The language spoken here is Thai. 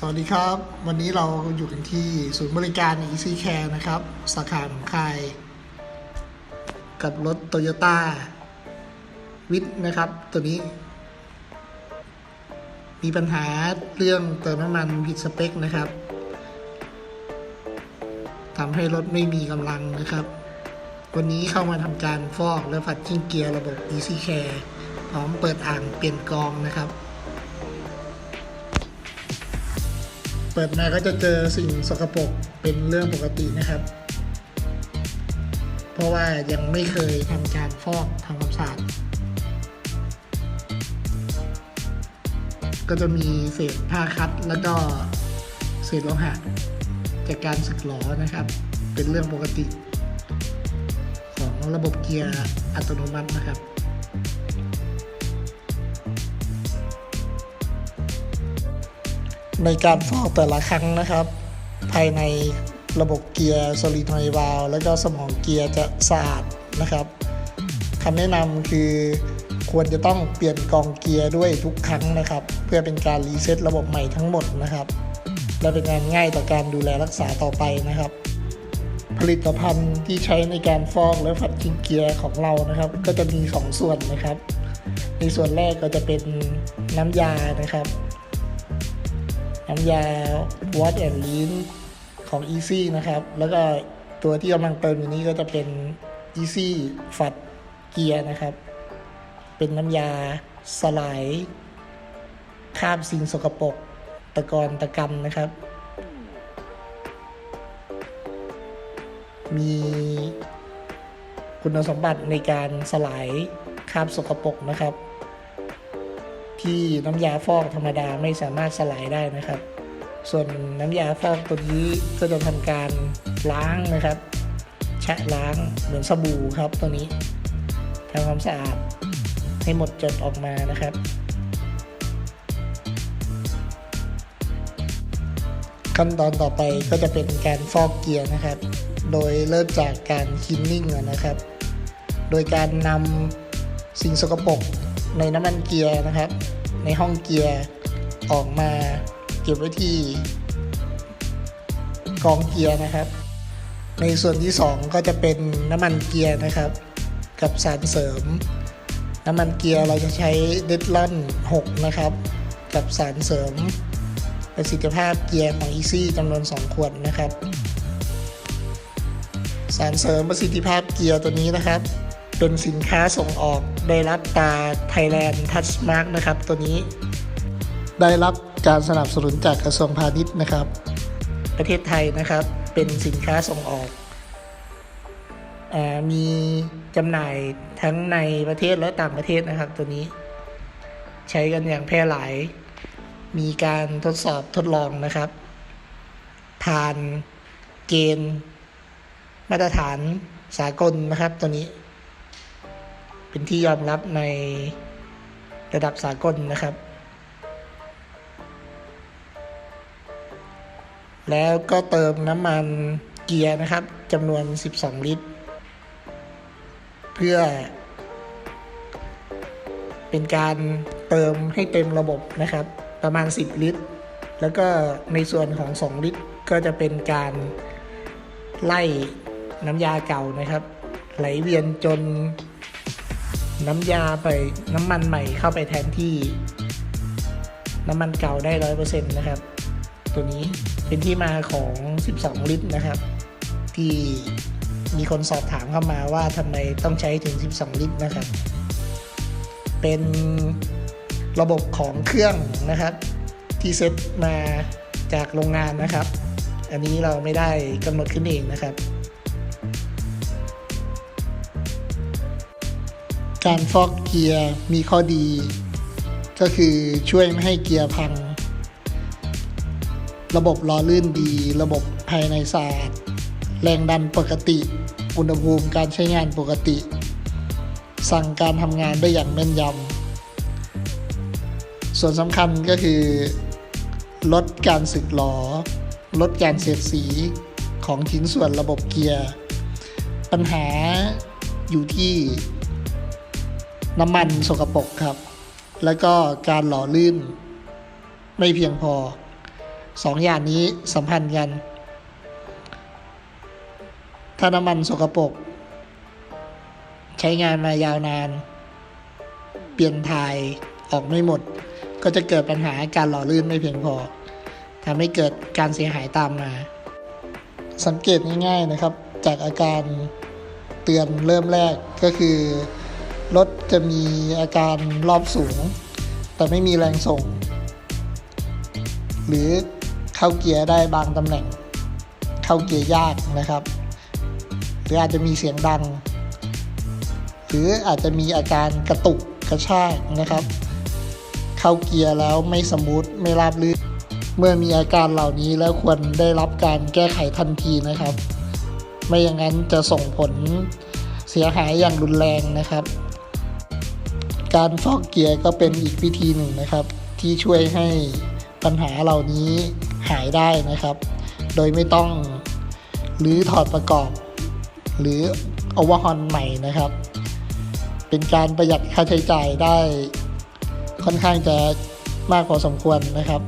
สวัสดีครับ วันนี้เราอยู่กันที่ศูนย์บริการ Easy Care นะครับ สาขาหนองคาย กับรถ Toyota วิทนะครับ ตัวนี้ มีปัญหาเรื่องเติมน้ำมันผิดสเปคนะครับทำให้รถไม่มีกำลังนะครับ วันนี้เข้ามาทำการฟอกและฝัดจิ้งเกียร์ระบบ Easy Care พร้อมเปิดอ่างเปลี่ยนกรองนะครับ เปิดมาก็จะเจอสิ่งสกปรกเป็นเรื่องปกตินะครับ เพราะว่ายังไม่เคยทำการฟอกทำความสะอาดก็จะมีเศษผ้าคัดแล้วก็เศษโลหะจากการสึกหรอนะครับ เป็นเรื่องปกติ ของระบบเกียร์อัตโนมัตินะครับ ในการฟอกแต่ละครั้งนะครับ ภายในระบบเกียร์โซลินอยด์วาลแล้วก็สมองเกียร์จะสะอาดนะครับคำแนะนำคือควรจะต้องเปลี่ยนกองเกียร์ด้วยทุกครั้งนะครับ เพื่อเป็นการรีเซ็ตระบบใหม่ทั้งหมดนะครับ และเป็นงานง่ายต่อการดูแลรักษาต่อไปนะครับ ผลิตภัณฑ์ที่ใช้ในการฟอกและฝัดกิ้งเกียร์ของเรานะครับ ก็จะมีสองส่วนนะครับ ในส่วนแรกก็จะเป็นน้ำยานะครับ น้ำยา Watt and Lean ของ Easy นะครับ แล้วก็ตัวที่กำลังเติมอยู่นี้ก็จะเป็น Easy ฝัดเกียร์นะครับ เป็นน้ำยาสลายคาบสิ่งสกปรกตะกอนตะกันนะครับ มีคุณสมบัติในการสลายคาบสกปรกนะครับ ที่น้ำยาฟอกธรรมดาไม่สามารถสลายได้นะครับ ส่วนน้ำยาฟอกตัวนี้ก็จะทำการล้างนะครับแชะล้างเหมือนสบู่ครับตัวนี้ทำความสะอาดให้หมดจดออกมานะครับ ขั้นตอนต่อไปก็จะเป็นการฟอกเกียร์นะครับ โดยเริ่มจากการคลีนนิ่งนนะครับ โดยการนำสิ่งสกปรก ในน้ำมันเกียร์นะครับ ในห้องเกียร์ออกมาเก็บไว้ที่กองเกียร์นะครับ ในส่วนที่ 2 ก็จะเป็นน้ำมันเกียร์นะครับ กับสารเสริม น้ำมันเกียร์เราจะใช้เดดลอน6นะครับ กับสารเสริมประสิทธิภาพเกียร์ของ Easy จำนวน 2 ขวดนะครับ สารเสริมประสิทธิภาพเกียร์ตัวนี้นะครับ เป็นสินค้าส่งออกได้รับตา Thailand Touch Mark นะครับ ตัวนี้ได้รับการสนับสนุนจากกระทรวงพาณิชย์นะครับ ประเทศไทยนะครับเป็นสินค้าส่งออกอามีจำหน่ายทั้งในประเทศและต่างประเทศนะครับ ตัวนี้ ใช้กันอย่างแพร่หลาย มีการทดสอบทดลองนะครับ ผ่านเกณฑ์มาตรฐานสากลนะครับตัวนี้ เป็นที่ยอมรับในระดับสากลนะครับ แล้วก็เติมน้ำมันเกียร์นะครับจำนวน 12 ลิตร เพื่อ เป็นการเติมให้เต็มระบบนะครับ ประมาณ 10 ลิตร แล้วก็ในส่วนของ 2 ลิตรก็จะเป็นการไล่น้ำยาเก่านะครับ ไหลเวียนจน น้ำยาไปน้ำมันใหม่เข้าไปแทนที่ น้ำมันเก่าได้ร้อยเปอร์เซ็นต์นะครับ ตัวนี้เป็นที่มาของ 12 ลิตรนะครับ ที่มีคนสอบถามเข้ามาว่าทำไมต้องใช้ถึง 12 ลิตรนะครับ เป็นระบบของเครื่องนะครับ ที่เซ็ตมาจากโรงงานนะครับ อันนี้เราไม่ได้กำหนดขึ้นเองนะครับ การฟอกเกียร์มีข้อดี ก็คือช่วยไม่ให้เกียร์พัง ระบบล้อลื่นดี ระบบภายในสะอาด แรงดันปกติ อุณหภูมิการใช้งานปกติ สั่งการทำงานได้อย่างแม่นยำ ส่วนสำคัญก็คือ ลดการสึกหลอลดการเสียดสีของชิ้นส่วนระบบเกียร์ ปัญหาอยู่ที่ น้ำมันสกปรกครับ แล้วก็การหล่อลื่น ไม่เพียงพอสองอย่างนี้สัมพันธ์กัน ถ้าน้ำมันสกปรกใช้งานมายาวนาน เปลี่ยนถ่ายออกไม่หมด ก็จะเกิดปัญหาการหล่อลื่นไม่เพียงพอทำให้เกิดการเสียหายตามมา สังเกตง่ายๆนะครับ จากอาการเตือนเริ่มแรกก็คือ รถจะมีอาการรอบสูง แต่ไม่มีแรงส่ง หรือเข้าเกียร์ได้บางตำแหน่ง เข้าเกียร์ยากนะครับ หรืออาจจะมีเสียงดัง หรืออาจจะมีอาการกระตุกกระชากนะครับ เข้าเกียร์แล้วไม่สมูทไม่ราบรื่นเมื่อมีอาการเหล่านี้แล้วควรได้รับการแก้ไขทันทีนะครับ ไม่อย่างนั้นจะส่งผลเสียหายอย่างรุนแรงนะครับ การฟอกเกียร์ก็เป็นอีกวิธีหนึ่งนะครับ ที่ช่วยให้ปัญหาเหล่านี้หายได้นะครับ โดยไม่ต้องหรือถอดประกอบ หรือเอาวฮอนใหม่นะครับ เป็นการประหยัดค่าใช้จ่ายได้ค่อนข้างจะมากพอสมควรนะครับ